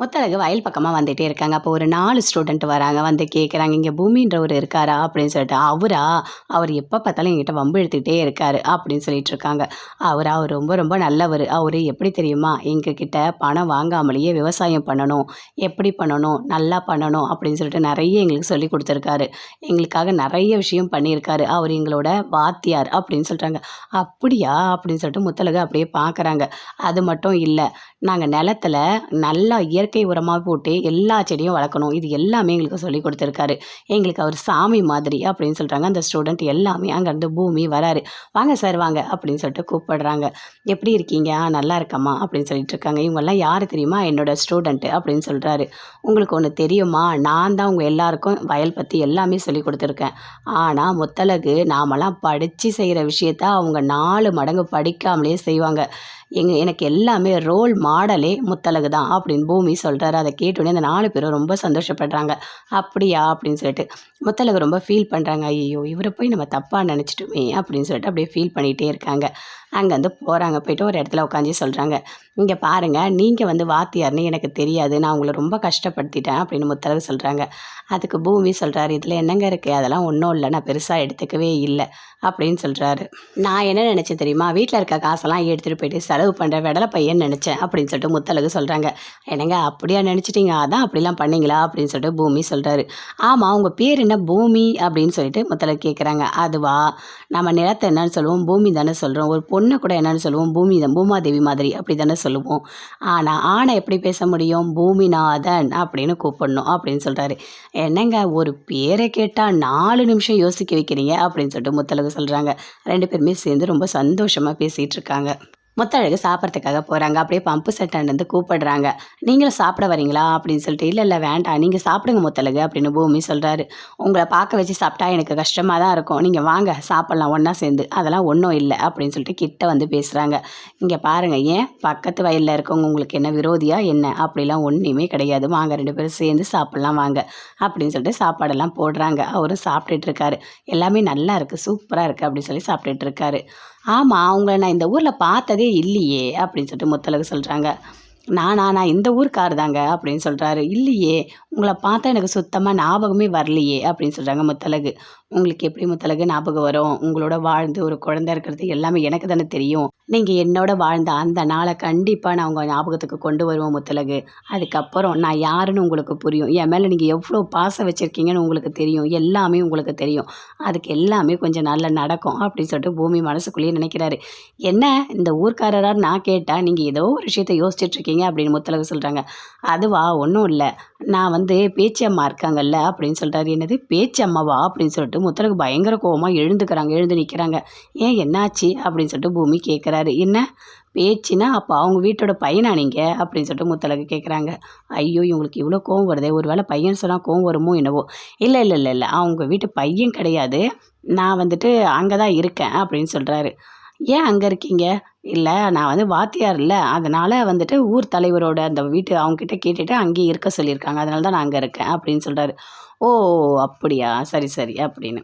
முத்தழகு வயல் பக்கமாக வந்துகிட்டே இருக்காங்க. அப்போ ஒரு நாலு ஸ்டூடெண்ட் வராங்க வந்து கேட்குறாங்க இங்கே பூமின்றவர் இருக்காரா? அப்படின்னு சொல்லிட்டு அவரா? அவர் எப்போ பார்த்தாலும் எங்கிட்ட வம்பு எடுத்துக்கிட்டே இருக்காரு அப்படின்னு சொல்லிட்டு இருக்காங்க. அவரா? அவர் ரொம்ப ரொம்ப நல்லவர். அவர் எப்படி தெரியுமா? எங்ககிட்ட பணம் வாங்காமலேயே விவசாயம் பண்ணணும் எப்படி பண்ணணும் நல்லா பண்ணணும் அப்படின்னு சொல்லிட்டு நிறைய எங்களுக்கு சொல்லி கொடுத்துருக்காரு. எங்களுக்காக நிறைய விஷயம் பண்ணியிருக்காரு. அவர் எங்களோட வாத்தியார் அப்படின்னு சொல்கிறாங்க அப்படியா? அப்படின்னு சொல்லிட்டு முத்தழகு அப்படியே பார்க்குறாங்க. அது மட்டும் இல்லை நாங்கள் நிலத்துல நல்லா இயற்கை இயற்கை உரமாக போட்டு எல்லா செடியும் வளர்க்கணும். இது எல்லாமே எங்களுக்கு சொல்லி கொடுத்துருக்காரு. எங்களுக்கு அவர் சாமி மாதிரி அப்படின்னு சொல்கிறாங்க அந்த ஸ்டூடெண்ட் எல்லாமே அங்கேருந்து பூமி வராரு. வாங்க சார் வாங்க அப்படின்னு சொல்லிட்டு கூப்பிடுறாங்க. எப்படி இருக்கீங்க? ஆ நல்லா இருக்கம்மா? அப்படின்னு சொல்லிட்டு இருக்காங்க. இவங்கெல்லாம் யார் தெரியுமா? என்னோட ஸ்டூடெண்ட்டு அப்படின்னு சொல்கிறாரு உங்களுக்கு ஒன்று தெரியுமா? நான் தான் உங்கள் எல்லாருக்கும் வயல் பற்றி எல்லாமே சொல்லி கொடுத்துருக்கேன். ஆனால் முத்தலகு நாமெல்லாம் படித்து செய்கிற விஷயத்த அவங்க நாலு மடங்கு படிக்காமலே செய்வாங்க. எங்க எனக்கு எல்லாமே ரோல் மாடலே முத்தலகு தான் அப்படின்னு பூமி சொல்கிறாரு அதை கேட்டோடனே அந்த நாலு பேரும் ரொம்ப சந்தோஷப்படுறாங்க. அப்படியா? அப்படின்னு சொல்லிட்டு முத்தலகு ரொம்ப ஃபீல் பண்ணுறாங்க ஐயோ இவரை போய் நம்ம தப்பாக நினச்சிட்டோமே அப்படின்னு சொல்லிட்டு அப்படியே ஃபீல் பண்ணிகிட்டே இருக்காங்க. அங்கேருந்து போகிறாங்க போயிட்டு ஒரு இடத்துல உட்காந்து சொல்கிறாங்க இங்கே பாருங்கள் நீங்கள் வந்து வாத்தியார்னு எனக்கு தெரியாது. நான் உங்களை ரொம்ப கஷ்டப்படுத்திட்டேன் அப்படின்னு முத்தழகு சொல்கிறாங்க அதுக்கு பூமி சொல்கிறாரு இதில் என்னங்க இருக்குது அதெல்லாம் ஒன்றும் இல்லை. நான் பெருசாக எடுத்துக்கவே இல்லை அப்படின்னு சொல்கிறாரு நான் என்ன நினச்சேன் தெரியுமா? வீட்டில் இருக்க காசெல்லாம் எடுத்துகிட்டு போயிட்டு செலவு பண்ணுற விடலை பையன் நினச்சேன் அப்படின்னு சொல்லிட்டு முத்தழகு சொல்கிறாங்க என்னங்க அப்படியா நினச்சிட்டீங்க? அதான் அப்படிலாம் பண்ணீங்களா? அப்படின்னு சொல்லிட்டு பூமி சொல்கிறாரு ஆமாம் உங்கள் பேர் என்ன? பூமி அப்படின்னு சொல்லிட்டு முத்தழகு கேட்குறாங்க அதுவா? நம்ம நிலத்தை என்னன்னு சொல்லுவோம் பூமி தானே சொல்கிறோம் ஒரு பொண்ணை கூட என்னன்னு சொல்லுவோம் பூமி தான் பூமாதேவி மாதிரி அப்படி தானே சொல்லுவோம். ஆனால் ஆணை எப்படி பேச முடியும்? பூமிநாதன் அப்படின்னு கூப்பிடணும் அப்படின்னு சொல்கிறாரு என்னங்க ஒரு பேரை கேட்டால் நாலு நிமிஷம் யோசிக்க வைக்கிறீங்க அப்படின்னு சொல்லிட்டு முத்தலகு சொல்கிறாங்க ரெண்டு பேருமே சேர்ந்து ரொம்ப சந்தோஷமாக பேசிகிட்டு இருக்காங்க. முத்தழகு சாப்பிட்றதுக்காக போகிறாங்க அப்படியே பம்பு செட்டாண்டு கூப்பிடுறாங்க. நீங்களும் சாப்பிட வரீங்களா? அப்படின்னு சொல்லிட்டு இல்லை இல்லை வேண்டாம். நீங்கள் சாப்பிடுங்க முத்தழகு அப்படின்னு பூமி சொல்கிறாரு உங்களை பார்க்க வச்சு சாப்பிட்டா எனக்கு கஷ்டமாக தான் இருக்கும். நீங்கள் வாங்க சாப்பிட்லாம் ஒன்றா சேர்ந்து. அதெல்லாம் ஒன்றும் இல்லை அப்படின்னு சொல்லிட்டு கிட்ட வந்து பேசுகிறாங்க இங்கே பாருங்கள் ஏன் பக்கத்து வயலில் இருக்கவங்க உங்களுக்கு என்ன விரோதியா என்ன? அப்படிலாம் ஒன்றுமே கிடையாது. வாங்க ரெண்டு பேரும் சேர்ந்து சாப்பிட்லாம் வாங்க அப்படின்னு சொல்லிட்டு சாப்பாடெல்லாம் போடுறாங்க. அவரும் சாப்பிட்டுட்டு இருக்காரு. எல்லாமே நல்லா இருக்குது சூப்பராக இருக்குது அப்படின்னு சொல்லி சாப்பிட்டுட்டு இருக்காரு. ஆமாம் அவங்கள நான் இந்த ஊரில் பார்த்ததே இல்லையே அப்படின்னு சொல்லிட்டு முத்தலகு சொல்கிறாங்க நானா நான் இந்த ஊருக்கார் தாங்க அப்படின்னு சொல்கிறாரு இல்லையே உங்களை பார்த்தா எனக்கு சுத்தமாக ஞாபகமே வரலையே அப்படின்னு சொல்கிறாங்க முத்தலகு உங்களுக்கு எப்படி முத்தலகு ஞாபகம் வரும்? உங்களோட வாழ்ந்து ஒரு குழந்தை இருக்கிறது எல்லாமே எனக்கு தானே தெரியும். நீங்கள் என்னோட வாழ்ந்த அந்த நாளை கண்டிப்பாக நான் உங்கள் ஞாபகத்துக்கு கொண்டு வருவோம் முத்தலகு அதுக்கப்புறம் நான் யாருன்னு உங்களுக்கு புரியும். என் மேலே நீங்கள் எவ்வளோ பாசம் வச்சுருக்கீங்கன்னு உங்களுக்கு தெரியும். எல்லாமே உங்களுக்கு தெரியும். அதுக்கு எல்லாமே கொஞ்சம் நல்லா நடக்கும் அப்படின்னு சொல்லிட்டு பூமி மனசுக்குள்ளேயே நினைக்கிறாரு. என்ன? இந்த ஊர்க்காரராக நான் கேட்டால் நீங்கள் ஏதோ ஒரு விஷயத்தை யோசிச்சுட்ருக்கீங்க அப்படின்னு முத்தழகு சொல்கிறாங்க அதுவா? ஒன்றும் இல்லை. நான் வந்து பேச்சியம்மா இருக்காங்கல்ல அப்படின்னு சொல்கிறாரு என்னது? பேச்சியம்மாவா அப்படின்னு சொல்லிட்டு முத்தழகு பயங்கர கோவமாக எழுந்துக்கிறாங்க. எழுந்து நிற்கிறாங்க ஏன் என்னாச்சு? அப்படின்னு சொல்லிட்டு பூமி கேட்குறாரு என்ன? பேச்சுனா அப்போ அவங்க வீட்டோட பையனா நீங்கள் அப்படின்னு சொல்லிட்டு முத்தலகு கேட்குறாங்க ஐயோ இவங்களுக்கு இவ்வளோ கோவம் வருதே. ஒரு வேளை பையன் சொன்னால் கோவம் வருமோ என்னவோ. இல்லை இல்லை இல்லை இல்லை. அவங்க வீட்டு பையன் கிடையாது. நான் வந்துட்டு அங்கே தான் இருக்கேன் அப்படின்னு சொல்கிறாரு ஏன் அங்கே இருக்கீங்க? இல்லை நான் வந்து வாத்தியார் இல்லை. அதனால் வந்துட்டு ஊர் தலைவரோட அந்த வீட்டு அவங்கக்கிட்ட கேட்டுட்டு அங்கேயே இருக்க சொல்லியிருக்காங்க. அதனால தான் நான் அங்கே இருக்கேன் அப்படின்னு சொல்கிறாரு ஓ அப்படியா? சரி சரி அப்படின்னு.